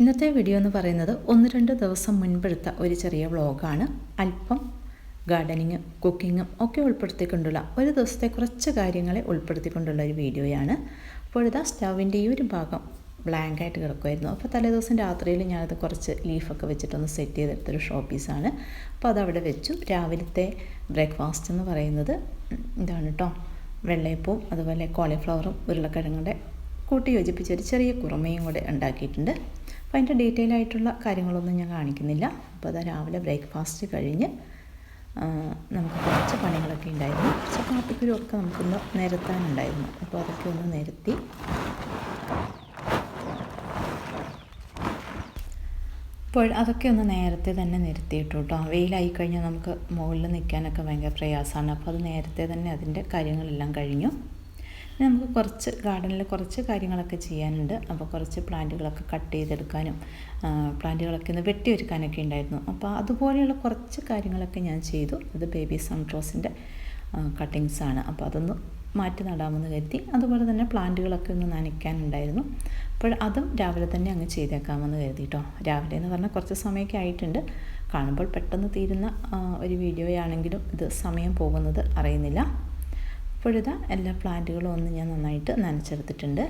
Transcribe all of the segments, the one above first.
ഇന്നത്തെ വീഡിയോ എന്ന് പറയുന്നത് ഒന്ന് രണ്ട് ദിവസം മുൻപെടുത്ത ഒരു ചെറിയ വ്ളോഗാണ്. അല്പം ഗാർഡനിങ്ങും കുക്കിങ്ങും ഒക്കെ ഉൾപ്പെടുത്തിക്കൊണ്ടുള്ള ഒരു ദിവസത്തെ കുറച്ച് കാര്യങ്ങളെ ഉൾപ്പെടുത്തിക്കൊണ്ടുള്ള ഒരു വീഡിയോയാണ്. അപ്പോൾ ഇതാ സ്റ്റവിന്റെ ഈ ഒരു ഭാഗം ബ്ലാങ്കായിട്ട് കിടക്കുമായിരുന്നു അപ്പോൾ തലേദിവസം രാത്രിയിൽ ഞാനത് കുറച്ച് ലീഫൊക്കെ വെച്ചിട്ടൊന്ന് സെറ്റ് ചെയ്തെടുത്തൊരു ഷോ പീസാണ് അപ്പോൾ അതവിടെ വെച്ചു. രാവിലത്തെ ബ്രേക്ക്ഫാസ്റ്റ് എന്ന് പറയുന്നത് ഇതാണ് കേട്ടോ വെള്ളയപ്പവും അതുപോലെ കോളിഫ്ലവറും ഉരുളക്കിഴങ്ങിന്റെ കൂട്ടി യോജിപ്പിച്ച ഒരു ചെറിയ കുറുമയും കൂടെ ഉണ്ടാക്കിയിട്ടുണ്ട്. അപ്പോൾ അതിന്റെ ഡീറ്റെയിൽ ആയിട്ടുള്ള കാര്യങ്ങളൊന്നും ഞാൻ കാണിക്കുന്നില്ല. അപ്പോൾ അത് രാവിലെ ബ്രേക്ക്ഫാസ്റ്റ് കഴിഞ്ഞ് നമുക്ക് കുറച്ച് പണികളൊക്കെ ഉണ്ടായിരുന്നു. കുറച്ച് കാപ്പിക്കുരുമൊക്കെ നമുക്കൊന്ന് നിരത്താനുണ്ടായിരുന്നു. അപ്പോൾ അതൊക്കെ ഒന്ന് നിരത്തി. അപ്പോൾ അതൊക്കെ ഒന്ന് നേരത്തെ തന്നെ നിരത്തിയിട്ടു കേട്ടോ. വെയിലായി കഴിഞ്ഞാൽ നമുക്ക് മുകളിൽ നിൽക്കാനൊക്കെ ഭയങ്കര പ്രയാസമാണ്. അപ്പോൾ അത് നേരത്തെ തന്നെ അതിന്റെ കാര്യങ്ങളെല്ലാം കഴിഞ്ഞു. ഇനി നമുക്ക് കുറച്ച് ഗാർഡനിൽ കുറച്ച് കാര്യങ്ങളൊക്കെ ചെയ്യാനുണ്ട്. അപ്പോൾ കുറച്ച് പ്ലാന്റുകളൊക്കെ കട്ട് ചെയ്തെടുക്കാനും പ്ലാന്റുകളൊക്കെ ഒന്ന് വെട്ടിയൊരുക്കാനൊക്കെ ഉണ്ടായിരുന്നു. അപ്പോൾ അതുപോലെയുള്ള കുറച്ച് കാര്യങ്ങളൊക്കെ ഞാൻ ചെയ്തു. അത് ബേബി സൺട്രോസിന്റെ കട്ടിങ്സ് ആണ്. അപ്പോൾ അതൊന്ന് മാറ്റി നടാമെന്ന് കരുതി. അതുപോലെ തന്നെ പ്ലാന്റുകളൊക്കെ ഒന്ന് നനയ്ക്കാനുണ്ടായിരുന്നു. അപ്പോൾ അതും രാവിലെ തന്നെ അങ്ങ് ചെയ്തേക്കാമെന്ന് കരുതി കേട്ടോ രാവിലെ എന്ന് പറഞ്ഞാൽ കുറച്ച് സമയമൊക്കെ ആയിട്ടുണ്ട്. കാണുമ്പോൾ പെട്ടെന്ന് തീരുന്ന ഒരു വീഡിയോയാണെങ്കിലും ഇത് സമയം പോകുന്നത് അറിയുന്നില്ല. ഇപ്പോഴിതാ എല്ലാ പ്ലാന്റുകളും ഒന്ന് ഞാൻ നന്നായിട്ട് നനച്ചെടുത്തിട്ടുണ്ട്.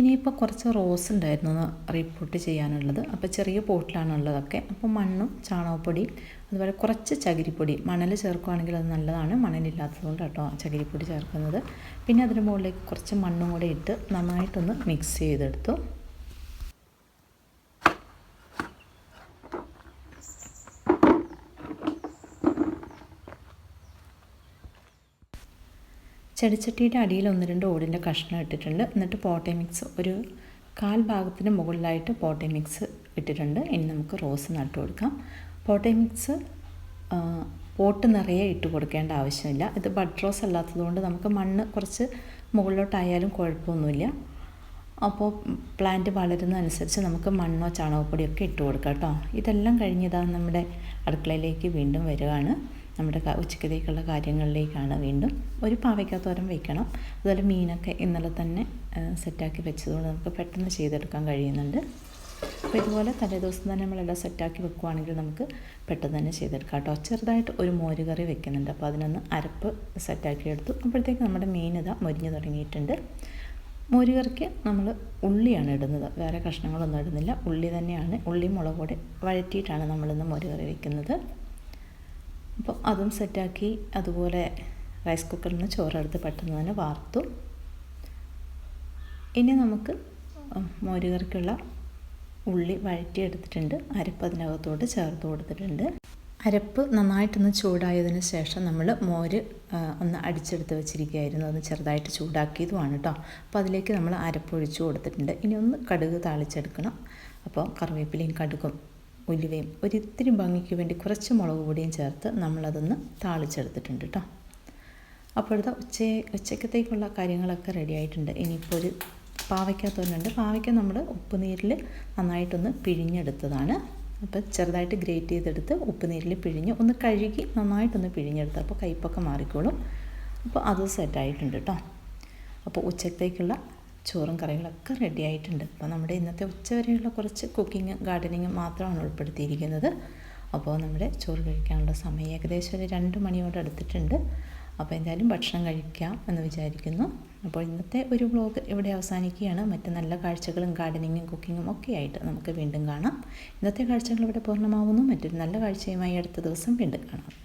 ഇനിയിപ്പോൾ കുറച്ച് റോസ് ഉണ്ടായിരുന്നു ഒന്ന് റിപ്പോർട്ട് ചെയ്യാനുള്ളത്. അപ്പോൾ ചെറിയ പോട്ടിലാണ് ഉള്ളതൊക്കെ. അപ്പോൾ മണ്ണും ചാണകപ്പൊടി അതുപോലെ കുറച്ച് ചകിരിപ്പൊടി. മണൽ ചേർക്കുകയാണെങ്കിൽ അത് നല്ലതാണ്. മണലില്ലാത്തതുകൊണ്ട് കേട്ടോ ചകിരിപ്പൊടി ചേർക്കുന്നത്. പിന്നെ അതിന് മുകളിലേക്ക് കുറച്ച് മണ്ണും കൂടെ ഇട്ട് നന്നായിട്ടൊന്ന് മിക്സ് ചെയ്തെടുത്തു. ചെടിച്ചട്ടിയുടെ അടിയിൽ ഒന്ന് രണ്ട് ഓടിന്റെ കഷ്ണം ഇട്ടിട്ടുണ്ട്. എന്നിട്ട് പോട്ടേ മിക്സ് ഒരു കാൽ ഭാഗത്തിന് മുകളിലായിട്ട് പോട്ടേ മിക്സ് ഇട്ടിട്ടുണ്ട്. ഇനി നമുക്ക് റോസ് നട്ടു കൊടുക്കാം. പോട്ടേ മിക്സ് പോട്ട് നിറയെ ഇട്ട് കൊടുക്കേണ്ട ആവശ്യമില്ല. ഇത് ബഡ് റോസ് അല്ലാത്തതുകൊണ്ട് നമുക്ക് മണ്ണ് കുറച്ച് മുകളിലോട്ടായാലും കുഴപ്പമൊന്നുമില്ല. അപ്പോൾ പ്ലാന്റ് വളരുന്നതനുസരിച്ച് നമുക്ക് മണ്ണോ ചാണകപ്പൊടിയൊക്കെ ഇട്ട് കൊടുക്കാം കേട്ടോ. ഇതെല്ലാം കഴിഞ്ഞിതാ നമ്മുടെ അടുക്കളയിലേക്ക് വീണ്ടും വരികയാണ്. നമ്മുടെ ഉച്ചക്കത്തേക്കുള്ള കാര്യങ്ങളിലേക്കാണ് വീണ്ടും ഒരു പാവയ്ക്കാത്തോരം വെക്കണം. അതുപോലെ മീനൊക്കെ ഇന്നലെ തന്നെ സെറ്റാക്കി വെച്ചതുകൊണ്ട് നമുക്ക് പെട്ടെന്ന് ചെയ്തെടുക്കാൻ കഴിയുന്നുണ്ട്. അപ്പോൾ ഇതുപോലെ തലേ ദിവസം തന്നെ നമ്മളെല്ലാം സെറ്റാക്കി വെക്കുവാണെങ്കിൽ നമുക്ക് പെട്ടെന്ന് തന്നെ ചെയ്തെടുക്കാം കേട്ടോ. ചെറുതായിട്ട് ഒരു മോര് കറി വെക്കുന്നുണ്ട്. അപ്പോൾ അതിനൊന്ന് അരപ്പ് സെറ്റാക്കി എടുത്തു. അപ്പോഴത്തേക്ക് നമ്മുടെ മീൻ ഇതാ മൊരിഞ്ഞു തുടങ്ങിയിട്ടുണ്ട്. മോര് കറിക്ക് നമ്മൾ ഉള്ളിയാണ് ഇടുന്നത്. വേറെ കഷ്ണങ്ങളൊന്നും ഇടുന്നില്ല. ഉള്ളി തന്നെയാണ്. ഉള്ളി മുളക് കൂടെ വഴറ്റിയിട്ടാണ് നമ്മളിന്ന് മോര് കറി വെക്കുന്നത്. അപ്പോൾ അതും സെറ്റാക്കി അതുപോലെ റൈസ് കുക്കറിൽ നിന്ന് ചോറെടുത്ത് പെട്ടെന്ന് തന്നെ വാർത്തു. ഇനി നമുക്ക് മോരുകറിക്കുള്ള ഉള്ളി വഴറ്റിയെടുത്തിട്ടുണ്ട്. അരപ്പ് അതിനകത്തോട്ട് ചേർത്ത് കൊടുത്തിട്ടുണ്ട്. അരപ്പ് നന്നായിട്ടൊന്ന് ചൂടായതിന് ശേഷം നമ്മൾ മോര് ഒന്ന് അടിച്ചെടുത്ത് വെച്ചിരിക്കുകയായിരുന്നു. അത് ചെറുതായിട്ട് ചൂടാക്കിയതുമാണ് കേട്ടോ അപ്പോൾ അതിലേക്ക് നമ്മൾ അരപ്പ് ഒഴിച്ചു കൊടുത്തിട്ടുണ്ട്. ഇനി ഒന്ന് കടുക് താളിച്ചെടുക്കണം. അപ്പോൾ കറിവേപ്പിലയും കടുകും ഉലുവയും ഒരിത്തിരി ഭംഗിക്ക് വേണ്ടി കുറച്ച് മുളക് പൊടിയും ചേർത്ത് നമ്മളതൊന്ന് താളിച്ചെടുത്തിട്ടുണ്ട് കേട്ടോ അപ്പോഴത്തെ ഉച്ച ഉച്ചക്കത്തേക്കുള്ള കാര്യങ്ങളൊക്കെ റെഡി ആയിട്ടുണ്ട്. ഇനിയിപ്പോൾ ഒരു പാവയ്ക്ക തോന്നുന്നുണ്ട് പാവയ്ക്ക നമ്മൾ ഉപ്പുനീരിൽ നന്നായിട്ടൊന്ന് പിഴിഞ്ഞെടുത്തതാണ്. അപ്പോൾ ചെറുതായിട്ട് ഗ്രേറ്റ് ചെയ്തെടുത്ത് ഉപ്പുനീരിൽ പിഴിഞ്ഞ് ഒന്ന് കഴുകി നന്നായിട്ടൊന്ന് പിഴിഞ്ഞെടുത്ത് അപ്പോൾ കയ്പ്പൊക്കെ മാറിക്കോളും. അപ്പോൾ അത് സെറ്റായിട്ടുണ്ട് കേട്ടോ അപ്പോൾ ഉച്ചത്തേക്കുള്ള ചോറും കറികളൊക്കെ റെഡി ആയിട്ടുണ്ട്. അപ്പോൾ നമ്മുടെ ഇന്നത്തെ ഉച്ചവരെയുള്ള കുറച്ച് കുക്കിംഗ് ഗാർഡനിങ്ങും മാത്രമാണ് ഉൾപ്പെടുത്തിയിരിക്കുന്നത്. അപ്പോൾ നമ്മുടെ ചോറ് കഴിക്കാനുള്ള സമയം ഏകദേശം ഒരു രണ്ട് മണിയോട് അടുത്തിട്ടുണ്ട്. അപ്പോൾ എന്തായാലും ഭക്ഷണം കഴിക്കാം എന്ന് വിചാരിക്കുന്നു. അപ്പോൾ ഇന്നത്തെ ഒരു വ്ലോഗ് ഇവിടെ അവസാനിക്കുകയാണ്. മറ്റ് നല്ല കാഴ്ചകളും ഗാർഡനിങ്ങും കുക്കിങ്ങും ഒക്കെ ആയിട്ട് നമുക്ക് വീണ്ടും കാണാം. ഇന്നത്തെ കാഴ്ചകൾ ഇവിടെ പൂർണമാവുന്നു. മറ്റൊരു നല്ല കാഴ്ചയുമായി അടുത്ത ദിവസം വീണ്ടും കാണാം.